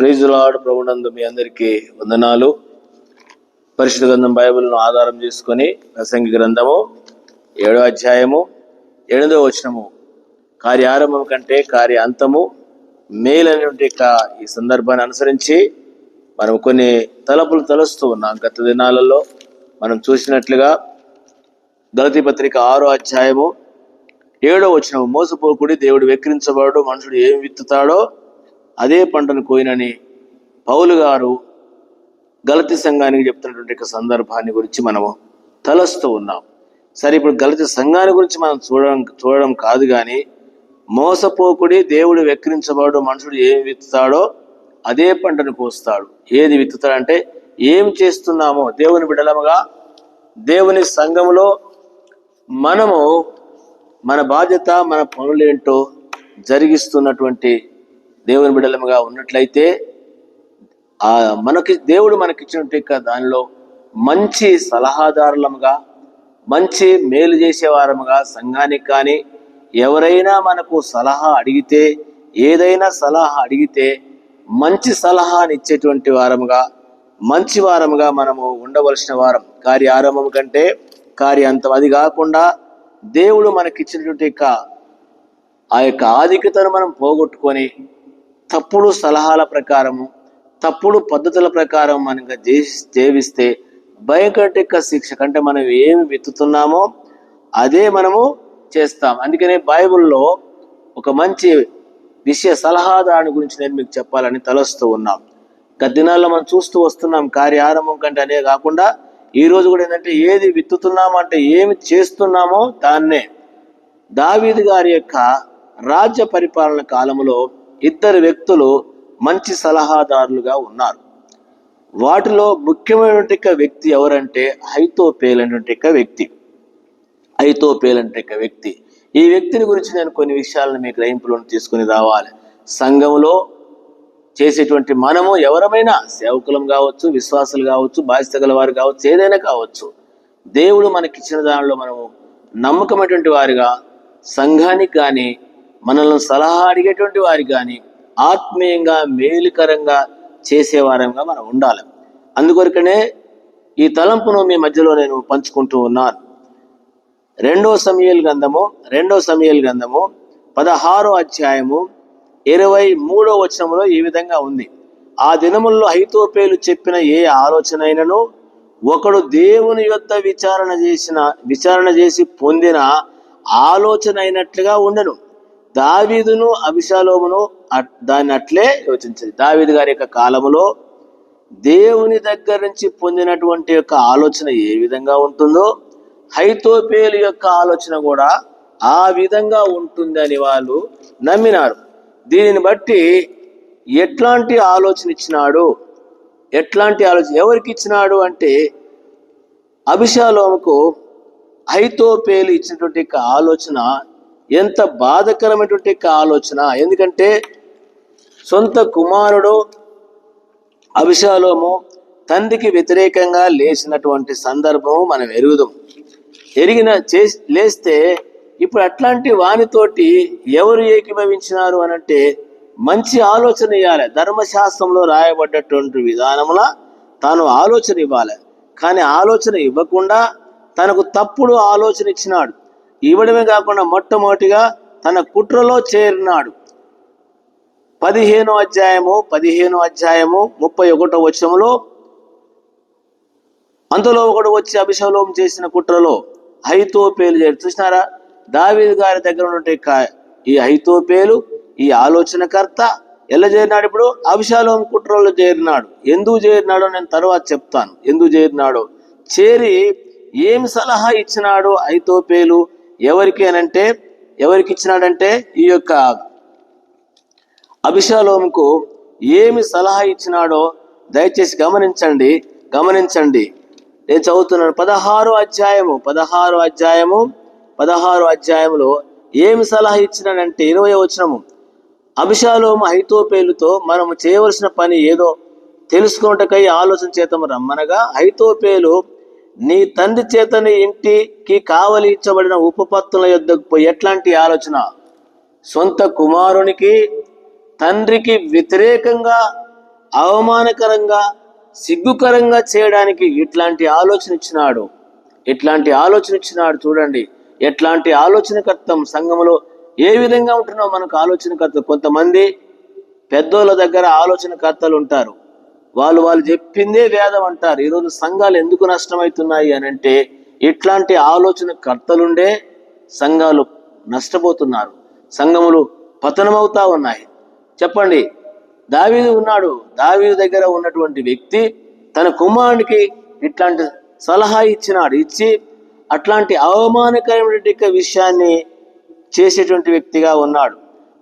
Praise lord ప్రభునందు మీ అందరికీ వందనాలు. పరిశుద్ధ గ్రంథం బైబిల్ను ఆధారం చేసుకొని ప్రసంగి గ్రంథము ఏడో అధ్యాయము ఎనిమిదో వచనము. కార్య ఆరంభం కంటే కార్య అంతము మేలైనటువంటి యొక్క ఈ సందర్భాన్ని అనుసరించి మనం కొన్ని తలపులు తలుస్తూ ఉన్నాం. గత దినాలలో మనం చూసినట్లుగా గలతి పత్రిక ఆరో అధ్యాయము ఏడో వచనము. మోసపోకుడి దేవుడు వెక్కిరించబడు మనుషుడు ఏం విత్తుతాడో అదే పంటను కోయినని పౌలు గారు గలతి సంఘానికి చెప్తున్నటువంటి సందర్భాన్ని గురించి మనము తలస్తూ ఉన్నాం. సరే ఇప్పుడు గలతి సంఘాన్ని గురించి మనం చూడడం చూడడం కాదు కానీ మోసపోకుడి దేవుడు వెక్కిరించబడు మనుషుడు ఏం విత్తుతాడో అదే పంటను కోస్తాడు. ఏది విత్తుతాడంటే ఏం చేస్తున్నామో దేవుని బిడలముగా దేవుని సంఘములో మనము మన బాధ్యత మన పనులేంటో జరిగిస్తున్నటువంటి దేవుని బిడలముగా ఉన్నట్లయితే ఆ మనకి దేవుడు మనకిచ్చినట్టు దానిలో మంచి సలహాదారులముగా మంచి మేలు చేసేవారముగా సంఘానికి కానీ ఎవరైనా మనకు సలహా అడిగితే ఏదైనా సలహా అడిగితే మంచి సలహాని ఇచ్చేటువంటి వారముగా మంచి వారముగా మనము ఉండవలసిన వారం. కార్య ఆరంభం కంటే కార్యాంతం అది కాకుండా దేవుడు మనకిచ్చినటువంటి యొక్క ఆ యొక్క ఆధిక్యతను మనం పోగొట్టుకొని తప్పుడు సలహాల ప్రకారము తప్పుడు పద్ధతుల ప్రకారం మనకు జీవిస్తే భయంకర శిక్ష కంటే మనం ఏమి వెతుతున్నామో అదే మనము చేస్తాం. అందుకనే బైబిల్లో ఒక మంచి విషయ సలహాదారుని గురించి నేను మీకు చెప్పాలని తలస్తూ ఉన్నాం. గత దినాల్లో మనం చూస్తూ వస్తున్నాం కార్య ఆరంభం కంటే అనే కాకుండా ఈ రోజు కూడా ఏంటంటే ఏది విత్తుతున్నామో అంటే ఏమి చేస్తున్నామో దాన్నే. దావీదు గారి యొక్క రాజ్య పరిపాలన కాలంలో ఇద్దరు వ్యక్తులు మంచి సలహాదారులుగా ఉన్నారు. వాటిలో ముఖ్యమైనటువంటి వ్యక్తి ఎవరంటే హైతోపేల్ అనేటువంటి వ్యక్తి. హైతోపేల్ అంటే వ్యక్తి. ఈ వ్యక్తిని గురించి నేను కొన్ని విషయాలను మీ గ్రహింపులను తీసుకుని రావాలి. సంఘంలో చేసేటువంటి మనము ఎవరమైనా సేవకులం కావచ్చు విశ్వాసులు కావచ్చు బాధ్యత గల వారు కావచ్చు ఏదైనా కావచ్చు దేవుడు మనకిచ్చిన దానిలో మనము నమ్మకమైనటువంటి వారిగా సంఘానికి కానీ మనల్ని సలహా అడిగేటువంటి వారు కానీ ఆత్మీయంగా మేలుకరంగా చేసేవారంగా మనం ఉండాలి. అందుకొరకనే ఈ తలంపును మీ మధ్యలో నేను పంచుకుంటూ ఉన్నాను. రెండో సమయల్ గ్రంథము రెండో సమయల్ గ్రంథము పదహారో అధ్యాయము ఇరవై మూడో వచనంలో ఈ విధంగా ఉంది. ఆ దినముల్లో హైతోపేలు చెప్పిన ఏ ఆలోచన అయినను ఒకడు దేవుని యొక్క విచారణ చేసిన విచారణ చేసి పొందిన ఆలోచన అయినట్లుగా ఉండను. దావీదును అభిషాలోమును అట్- దాన్ని అట్లే యోచించింది దావీదు గారి యొక్క కాలములో దేవుని దగ్గర నుంచి పొందినటువంటి యొక్క ఆలోచన ఏ విధంగా ఉంటుందో హైతోపేలు యొక్క ఆలోచన కూడా ఆ విధంగా ఉంటుందని వాళ్ళు నమ్మినారు. దీనిని బట్టి ఎట్లాంటి ఆలోచన ఇచ్చినాడు ఎట్లాంటి ఆలోచన ఎవరికి ఇచ్చినాడు అంటే అభిషాలోముకు హైతోపేలు ఇచ్చినటువంటి యొక్క ఆలోచన ఎంత బాధకరమైనటువంటి ఆలోచన. ఎందుకంటే సొంత కుమారుడు అభిషాలోము తండ్రికి వ్యతిరేకంగా లేచినటువంటి సందర్భము మనం ఎరుగుదాం. ఎరిగిన చే లేస్తే ఇప్పుడు అట్లాంటి వానితోటి ఎవరు ఏకీభవించినారు అని అంటే మంచి ఆలోచన ఇవ్వాలి ధర్మశాస్త్రంలో రాయబడ్డటువంటి విధానముల తాను ఆలోచన ఇవ్వాలి. కానీ ఆలోచన ఇవ్వకుండా తనకు తప్పుడు ఆలోచన ఇచ్చినాడు. ఇవ్వడమే కాకుండా మొట్టమొదటిగా తన కుట్రలో చేరినాడు. పదిహేను అధ్యాయము పదిహేను అధ్యాయము ముప్పై ఒకటో వచనంలో అంతలో ఒకడు వచ్చి అభిషేకం చేసిన కుట్రలో హైతోపేలు చేరు చూసినారా? దావీదు గారి దగ్గర ఉన్నటువంటి ఈ హైతోపేలు ఈ ఆలోచనకర్త ఎలా చేరినాడు ఇప్పుడు? అభిషాలోం కుట్రలో చేరినాడు. ఎందుకు చేరినాడో నేను తర్వాత చెప్తాను. ఎందుకు చేరినాడో? చేరి ఏం సలహా ఇచ్చినాడు పేలు ఎవరికి అనంటే ఎవరికి ఇచ్చినాడంటే ఈ యొక్క అభిషాలోముకు ఏమి సలహా ఇచ్చినాడో దయచేసి గమనించండి గమనించండి. నేను చదువుతున్నాను పదహారు అధ్యాయము పదహారు అధ్యాయము పదహారు అధ్యాయములో ఏమి సలహా ఇచ్చినాడంటే ఇరవై వచనము. అభిషాలోము హైతోపేలుతో మనము చేయవలసిన పని ఏదో తెలుసుకొనుటకై ఆలోచన చేతము రమ్మనగా హైతోపేలు నీ తండ్రి చేతని ఇంటికి కావలి ఇచ్చబడిన ఉపపత్తుల యొద్దకు పోయి ఎట్లాంటి ఆలోచన? సొంత కుమారునికి తండ్రికి వ్యతిరేకంగా అవమానకరంగా సిగ్గుకరంగా చేయడానికి ఇట్లాంటి ఆలోచన ఇచ్చినాడు. ఇట్లాంటి ఆలోచన ఇచ్చినాడు చూడండి. ఎట్లాంటి ఆలోచనకర్తం సంఘములో ఏ విధంగా ఉంటున్నావు? మనకు ఆలోచనకర్త కొంతమంది పెద్దోళ్ళ దగ్గర ఆలోచనకర్తలు ఉంటారు. వాళ్ళు వాళ్ళు చెప్పిందే వేదం అంటారు. ఈరోజు సంఘాలు ఎందుకు నష్టమవుతున్నాయి అని అంటే ఇట్లాంటి ఆలోచన కర్తలుండే సంఘాలు నష్టపోతున్నారు. సంఘములు పతనమవుతా ఉన్నాయి. చెప్పండి. దావీదు ఉన్నాడు. దావీదు దగ్గర ఉన్నటువంటి వ్యక్తి తన కుమారునికి ఇట్లాంటి సలహా ఇచ్చినాడు. ఇచ్చి అట్లాంటి అవమానకరమైనటువంటి విషయాన్ని చేసేటువంటి వ్యక్తిగా ఉన్నాడు.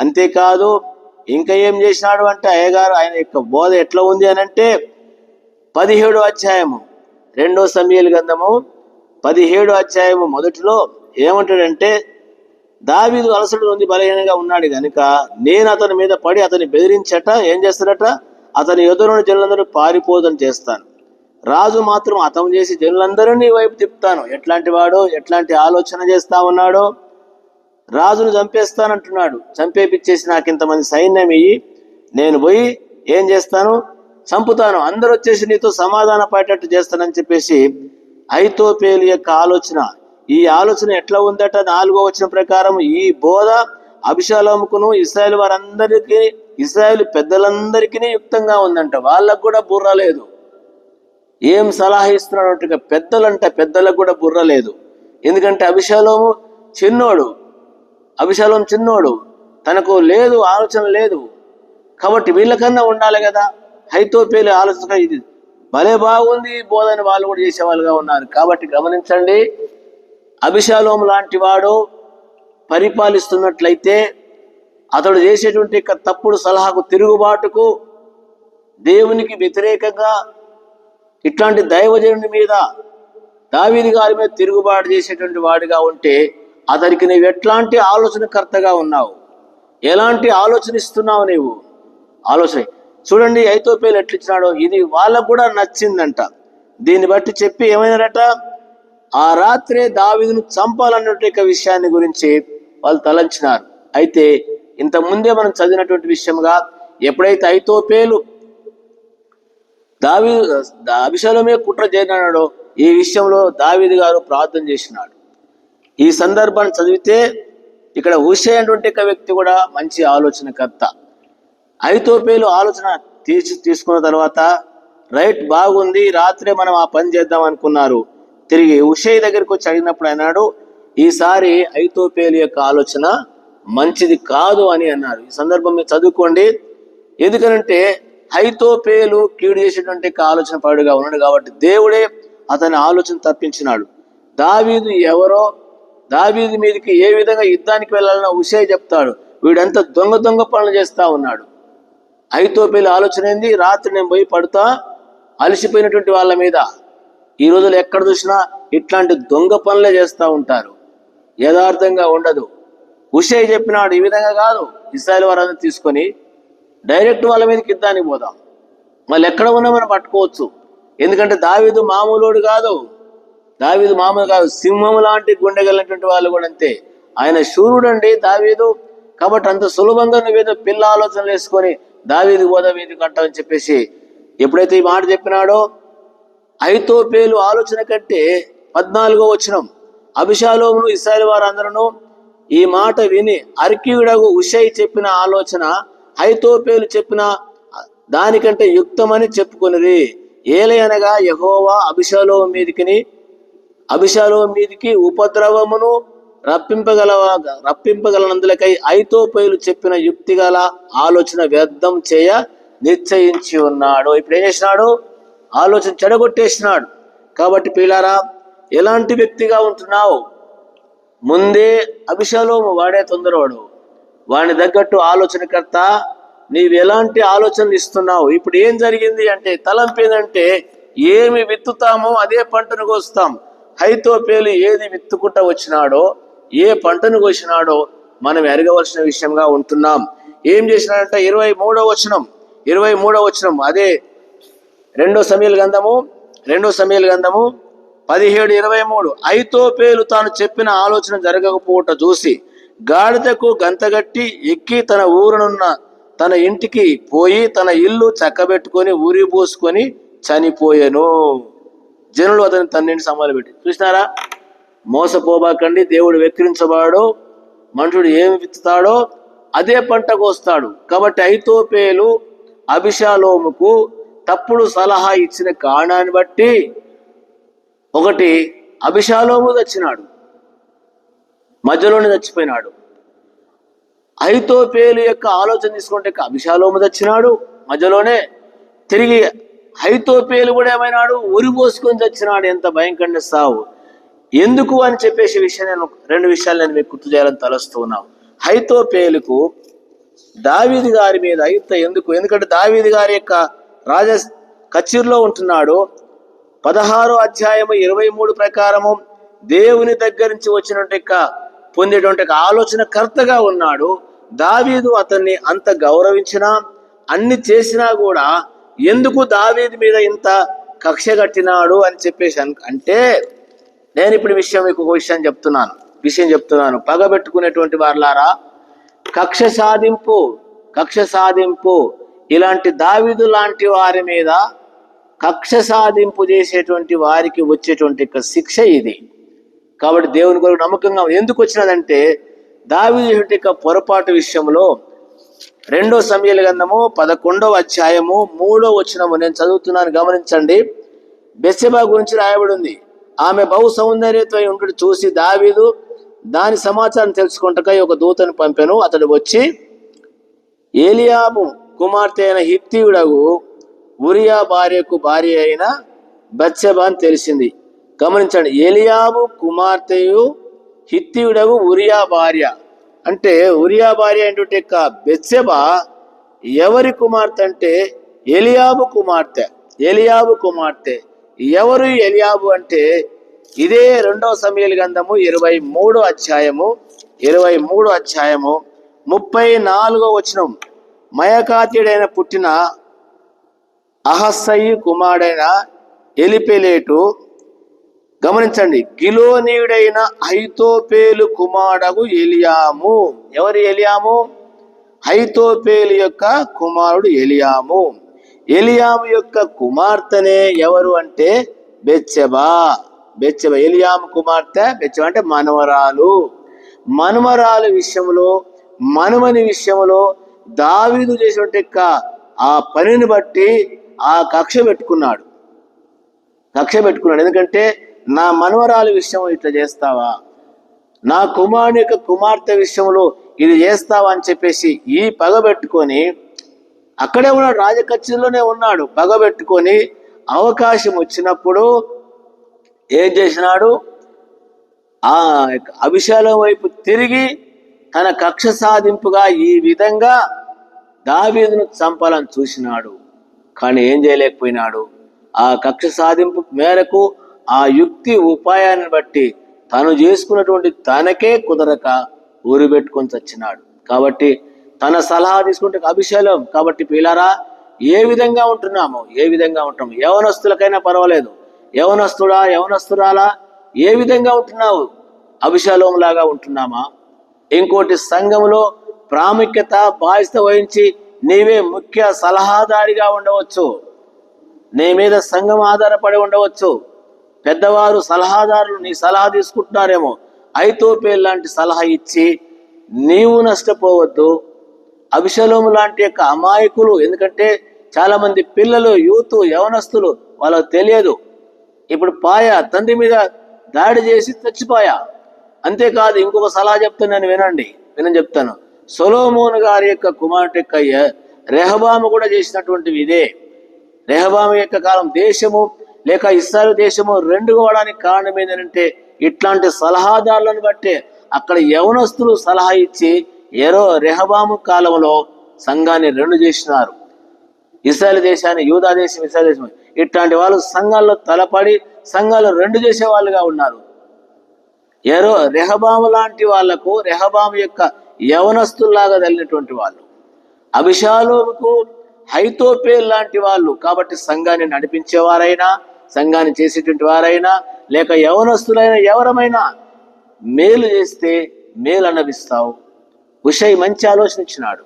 అంతేకాదు ఇంకా ఏం చేసినాడు అంటే అయ్యగారు ఆయన యొక్క బోధ ఎట్లా ఉంది అని అంటే పదిహేడు అధ్యాయము రెండో సమయాల గంధము పదిహేడు అధ్యాయము మొదటిలో ఏమంటాడంటే దావీదు అలసడు ఉంది బలహీనంగా ఉన్నాడు కనుక నేను అతని మీద పడి అతని బెదిరించట ఏం చేస్తాడట? అతని ఎదురుని జనులందరూ పారిపోదని చేస్తాను. రాజు మాత్రం అతం చేసి జనులందరూ నీ వైపు తిప్పుతాను. ఎట్లాంటి వాడు? ఎట్లాంటి ఆలోచన చేస్తా ఉన్నాడో? రాజును చంపేస్తానంటున్నాడు. చంపేపిచ్చేసి నాకు ఇంతమంది సైన్యం ఇయ్యి నేను పోయి ఏం చేస్తాను? చంపుతాను. అందరూ వచ్చేసి నీతో సమాధాన పడేటట్టు చేస్తానని చెప్పేసి ఐతోపేలు యొక్క ఆలోచన. ఈ ఆలోచన ఎట్లా ఉందట? నాలుగో వచ్చిన ప్రకారం ఈ బోధ అభిషాలోముకును ఇస్రాయల్ వారందరికీ ఇస్రాయల్ పెద్దలందరికీ యుక్తంగా ఉందంట. వాళ్ళకు కూడా బుర్ర లేదు. ఏం సలహా ఇస్తున్నాడు పెద్దలంట పెద్దలకు కూడా బుర్ర లేదు. ఎందుకంటే అభిషాలోము చిన్నోడు. అభిషాలం చిన్నోడు. తనకు లేదు ఆలోచన లేదు. కాబట్టి వీళ్ళకన్నా ఉండాలి కదా. హైతోపేలు ఆలోచన ఇది. భలే బాగుంది బోధన వాళ్ళు కూడా చేసేవాళ్ళుగా ఉన్నారు. కాబట్టి గమనించండి అభిషాలోం లాంటి వాడు పరిపాలిస్తున్నట్లయితే అతడు చేసేటువంటి తప్పుడు సలహాకు తిరుగుబాటుకు దేవునికి వ్యతిరేకంగా ఇట్లాంటి దైవజనుడి మీద దావీది గారి మీద తిరుగుబాటు చేసేటువంటి వాడిగా ఉంటే అతనికి నీవు ఎట్లాంటి ఆలోచనకర్తగా ఉన్నావు? ఎలాంటి ఆలోచన ఇస్తున్నావు నీవు? ఆలోచన. చూడండి ఐతోపేలు ఎట్లిచ్చినాడో. ఇది వాళ్ళకు కూడా నచ్చిందంట. దీన్ని బట్టి చెప్పి ఏమైనారట? ఆ రాత్రే దావీదును చంపాలన్నటువంటి విషయాన్ని గురించి వాళ్ళు తలంచినారు. అయితే ఇంత ముందే మనం చదివినటువంటి విషయంగా ఎప్పుడైతే ఐతోపేలు దావి అభిషేలమే కుట్ర చేరినాడో ఈ విషయంలో దావిది గారు ప్రార్థన చేసినాడు. ఈ సందర్భాన్ని చదివితే ఇక్కడ హుషే అటువంటి వ్యక్తి కూడా మంచి ఆలోచనకర్త. ఐతోపేలు ఆలోచన తీసి తీసుకున్న తర్వాత రైట్ బాగుంది రాత్రే మనం ఆ పని చేద్దాం అనుకున్నారు. తిరిగి ఉషయ్ దగ్గరికి వచ్చి అడిగినప్పుడు అన్నాడు ఈసారి ఐతోపేలు యొక్క ఆలోచన మంచిది కాదు అని అన్నారు. ఈ సందర్భం మీరు చదువుకోండి. ఎందుకనంటే హైతోపేలు కీడు చేసేటువంటి ఆలోచన పడుగా ఉన్నాడు కాబట్టి దేవుడే అతని ఆలోచన తప్పించినాడు. దావీదు ఎవరో దావీది మీదకి ఏ విధంగా యుద్ధానికి వెళ్ళాలన్నా ఉషే చెప్తాడు. వీడంతా దొంగ దొంగ పనులు చేస్తూ ఉన్నాడు. ఐతోపేలు ఆలోచన ఏంది? రాత్రి నేను పోయి పడుతా అలసిపోయినటువంటి వాళ్ళ మీద. ఈ రోజులు ఎక్కడ చూసినా ఇట్లాంటి దొంగ పనులే చేస్తూ ఉంటారు. యథార్థంగా ఉండదు. ఉషయ్ చెప్పినాడు ఈ విధంగా కాదు. ఇస్రాయల్ వారందరూ తీసుకొని డైరెక్ట్ వాళ్ళ మీదకి యుద్ధానికి పోదాం. మళ్ళీ ఎక్కడ ఉన్నా మనం పట్టుకోవచ్చు. ఎందుకంటే దావీదు మామూలుడు కాదు. దావీదు మామూలు కాదు సింహం లాంటి గుండె కలిగినటువంటి వాళ్ళు కూడా అంతే. ఆయన శూరుడు అండి దావీదు. కాబట్టి అంత సులభంగా నువ్వేదో పిల్ల ఆలోచనలు వేసుకొని దావీది పోదా వీధి కట్టమని చెప్పేసి ఎప్పుడైతే ఈ మాట చెప్పినాడో ఐతోపేలు ఆలోచన కంటే పద్నాలుగో వచనం. అభిషాలోమును ఇస్రాయల్ వారందరూ ఈ మాట విని అర్కీయుడగు ఉషయ్ చెప్పిన ఆలోచన హైతోపేలు చెప్పిన దానికంటే యుక్తమని చెప్పుకున్నది ఏలయనగా యహోవా అభిషాలో మీదికిని అభిషాలో మీదికి ఉపద్రవమును రప్పింపగలవా? రప్పింపగలనందులకై ఐతోపైలు చెప్పిన యుక్తి గల ఆలోచన వ్యర్థం చేయ నిశ్చయించి ఉన్నాడు. ఇప్పుడు ఏం చేసినాడు? ఆలోచన చెడగొట్టేసినాడు. కాబట్టి పిల్లారా ఎలాంటి వ్యక్తిగా ఉంటున్నావు? ముందే అభిషాలోము వాడే తొందరవాడు. వాని తగ్గట్టు ఆలోచనకర్త నీవు ఎలాంటి ఆలోచనలు ఇస్తున్నావు? ఇప్పుడు ఏం జరిగింది అంటే తలంపు ఏంటంటే ఏమి విత్తుతామో అదే పంటను కోస్తాం. హైతోపేలు ఏది విత్తుకుంటా వచ్చినాడో ఏ పంటను కోసినాడో మనం ఎరగవలసిన విషయంగా ఉంటున్నాం. ఏం చేసినాడంటే ఇరవై మూడో వచనం ఇరవై మూడో వచనం అదే రెండో సమీల గంధము రెండో సమీల గంధము పదిహేడు ఇరవై మూడు. ఐతోపేలు తాను చెప్పిన ఆలోచన జరగకపోవట చూసి గాడిదకు గంతగట్టి ఎక్కి తన ఊరునున్న తన ఇంటికి పోయి తన ఇల్లు చక్కబెట్టుకొని ఊరి పోసుకొని చనిపోయాను. జనులు అతని తన్నింటి సమాలు పెట్టి. చూసినారా? మోసపోబాకండి దేవుడు వెక్కిరించబాడు మనుషుడు ఏమి విత్తుతాడో అదే పంటకు వస్తాడు. కాబట్టి ఐతోపేలు అభిషాలోముకు తప్పుడు సలహా ఇచ్చిన కారణాన్ని బట్టి ఒకటి అభిషాలోము చచ్చినాడు. మధ్యలోనే చచ్చిపోయినాడు. ఐతోపేలు యొక్క ఆలోచన తీసుకుంటే అభిషాలోము చచ్చినాడు. మధ్యలోనే తిరిగి హైతోపేలు కూడా ఏమైనాడు? ఉరి పోసుకొని చచ్చినాడు. ఎంత భయంకరంగా సావు ఎందుకు అని చెప్పేసి విషయం నేను రెండు విషయాలు నేను మీకు గుర్తు చేయాలని తలస్తూ ఉన్నాను హైతోపేలుకు దావీది గారి మీద అయితే ఎందుకు? ఎందుకంటే దావీది గారి యొక్క రాజ కచీర్లో ఉంటున్నాడు. పదహారో అధ్యాయము ఇరవై మూడు ప్రకారము దేవుని దగ్గర నుంచి వచ్చినట్టు పొందేటువంటి ఆలోచన కర్తగా ఉన్నాడు. దావీదు అతన్ని అంత గౌరవించినా అన్ని చేసినా కూడా ఎందుకు దావీదు మీద ఇంత కక్ష కట్టినాడు అని చెప్పేసి అను అంటే నేను ఇప్పుడు విషయం మీకు ఒక విషయం చెప్తున్నాను విషయం చెప్తున్నాను. పగబెట్టుకునేటువంటి వారులారా కక్ష సాధింపు కక్ష సాధింపు. ఇలాంటి దావీదు లాంటి వారి మీద కక్ష సాధింపు చేసేటువంటి వారికి వచ్చేటువంటి శిక్ష ఇది. కాబట్టి దేవుని కొరకు నమ్మకంగా ఎందుకు వచ్చినదంటే దావిదు యొక్క పొరపాటు విషయంలో రెండో సమయాల గంధము పదకొండవ అధ్యాయము మూడో వచనము. నేను చదువుతున్నాను గమనించండి. బెస్సెబా గురించి రాయబడి ఉంది ఆమె బహు సౌందర్యతో ఉండి చూసి దావీదు దాని సమాచారం తెలుసుకుంటకై ఒక దూతను పంపాను. అతడు వచ్చి ఏలియాబు కుమార్తె అయిన హిత్తియుడగు ఉరియా భార్యకు భార్య అయిన బత్సెబా అని తెలిసింది. గమనించండి ఏలియాబు కుమార్తెయు హిత్తియుడగు ఉరియా భార్య. అంటే ఉరియా భార్య ఏంటంటే యొక్క ఎవరి కుమార్తె అంటే ఎలియాబు కుమార్తె ఎలియాబు కుమార్తె. ఎవరు ఎలియాబు అంటే? ఇదే రెండవ సమయలు గంధము ఇరవై మూడో అధ్యాయము ఇరవై మూడో అధ్యాయము ముప్పై నాలుగో వచనం. మయకాతీడైన పుట్టిన అహస్సయి కుమారుడైన ఎలిపెలేటు గమనించండి గిలోనీయుడైన హైతోపేలు కుమారుడు ఎలియాము. ఎవరు ఎలియాము? హైతోపేలు యొక్క కుమారుడు ఎలియాము. ఎలియాము యొక్క కుమార్తెనే ఎవరు అంటే? బెచ్చబా బెచ్చబ ఎలియాము కుమార్తె బెచ్చబ అంటే మనవరాలు. మనమరాలు విషయంలో మనమని విషయంలో దావీదు చేసినట్టు ఆ పనిని బట్టి ఆ కక్ష పెట్టుకున్నాడు. కక్ష పెట్టుకున్నాడు. ఎందుకంటే నా మనవరాలి విషయం ఇట్లా చేస్తావా? నా కుమారుని యొక్క కుమార్తె విషయంలో ఇది చేస్తావా అని చెప్పేసి ఈ పగబెట్టుకొని అక్కడే ఉన్నాడు రాజకచ్చీలోనే ఉన్నాడు. పగబెట్టుకొని అవకాశం వచ్చినప్పుడు ఏం చేసినాడు? ఆ అభిషేకం వైపు తిరిగి తన కక్ష సాధింపుగా ఈ విధంగా దావీదును చంపాలని చూసినాడు. కానీ ఏం చేయలేకపోయినాడు. ఆ కక్ష సాధింపు మేరకు ఆ యుక్తి ఉపాయాన్ని బట్టి తను చేసుకున్నటువంటి తనకే కుదరక ఊరు పెట్టుకొని చచ్చినాడు. కాబట్టి తన సలహా తీసుకుంటే అభిషేలం కాబట్టి పిల్లరా ఏ విధంగా ఉంటున్నాము? ఏ విధంగా ఉంటాము యవనస్తులకైనా పర్వాలేదు. యవనస్తుడా యవనస్తురాలా ఏ విధంగా ఉంటున్నావు? అభిషేకం లాగా ఉంటున్నామా? ఇంకోటి సంఘంలో ప్రాముఖ్యత బాధ్యత వహించి నీవే ముఖ్య సలహాదారిగా ఉండవచ్చు. నీ మీద సంఘం ఆధారపడి ఉండవచ్చు. పెద్దవారు సలహాదారులు నీ సలహా తీసుకుంటున్నారేమో. ఐతోపేల్ లాంటి సలహా ఇచ్చి నీవు నష్టపోవద్దు. అభిషలోము లాంటి యొక్క అమాయకులు ఎందుకంటే చాలా మంది పిల్లలు యూత్ యవనస్తులు వాళ్ళకు తెలియదు. ఇప్పుడు పాయ తండ్రి మీద దాడి చేసి చచ్చిపోయా. అంతేకాదు ఇంకొక సలహా చెప్తున్నాను వినండి వినని చెప్తాను. సొలోమోన్ గారి యొక్క కుమార్తె యొక్క రెహబాము కూడా చేసినటువంటివి ఇదే. రెహబాము యొక్క కాలం దేశము లేక ఇస్రాయల్ దేశము రెండు కావడానికి కారణం ఏంటంటే ఇట్లాంటి సలహాదారులను బట్టే అక్కడ యవనస్తులు సలహా ఇచ్చి ఏరో రెహబాము కాలంలో సంఘాన్ని రెండు చేసినారు. ఇస్రాయల్ దేశాన్ని యూదా దేశం ఇస్రాయల్ దేశం. ఇట్లాంటి వాళ్ళు సంఘాల్లో తలపడి సంఘాలు రెండు చేసే వాళ్ళుగా ఉన్నారు. ఎరో రెహబాము లాంటి వాళ్ళకు రెహబాము యొక్క యవనస్తుల్లాగా తల్లినటువంటి వాళ్ళు. అభిషాలుకు హైతోపేల్ లాంటి వాళ్ళు కాబట్టి సంఘాన్ని నడిపించేవారైనా సంఘాన్ని చేసేటువంటి వారైనా లేక యవనస్తులైన ఎవరమైనా మేలు చేస్తే మేలు అనిపిస్తావు ఉషయ్ మంచి ఆలోచన ఇచ్చినాడు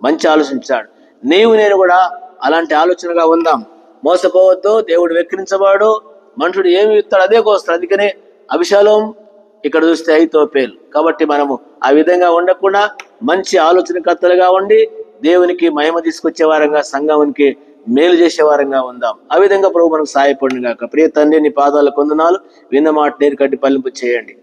మంచి ఆలోచించాడు. నీవు నేను కూడా అలాంటి ఆలోచనగా ఉందాం. మోసపోవద్దు దేవుడు వెక్కిరించబాడు. మనుషుడు ఏమి ఇస్తాడు అదే కోస్తాడు. అందుకనే అభిషాలం ఇక్కడ చూస్తే ఐతోపేల్. కాబట్టి మనము ఆ విధంగా ఉండకుండా మంచి ఆలోచనకర్తలుగా ఉండి దేవునికి మహిమ తీసుకొచ్చే వారంగా సంఘానికి మేలు చేసే వారంగా ఉందాం. ఆ విధంగా ప్రభు మనకు సహాయపడిన గాక. ప్రియ తండ్రి నీ పాదాల కొందనాలు విన్న మాట నీరు కట్టి పల్లింపు చేయండి.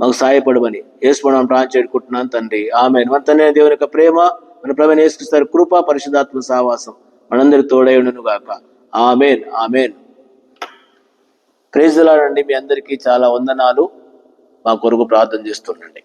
మాకు సహాయపడమని వేసుకోవడం ప్రాణం చేడుకుంటున్నాను తండ్రి. ఆమె వంతనే దేవుని యొక్క ప్రేమ మన ప్రభు వేసుకొస్తారు కృప పరిశుధాత్మ సావాసం మనందరి తోడైండును గాక. ఆమెన్. ఆమెన్. ప్రేజలాడండి మీ అందరికీ చాలా వందనాలు. మా కొరకు ప్రార్థన చేస్తుండండి.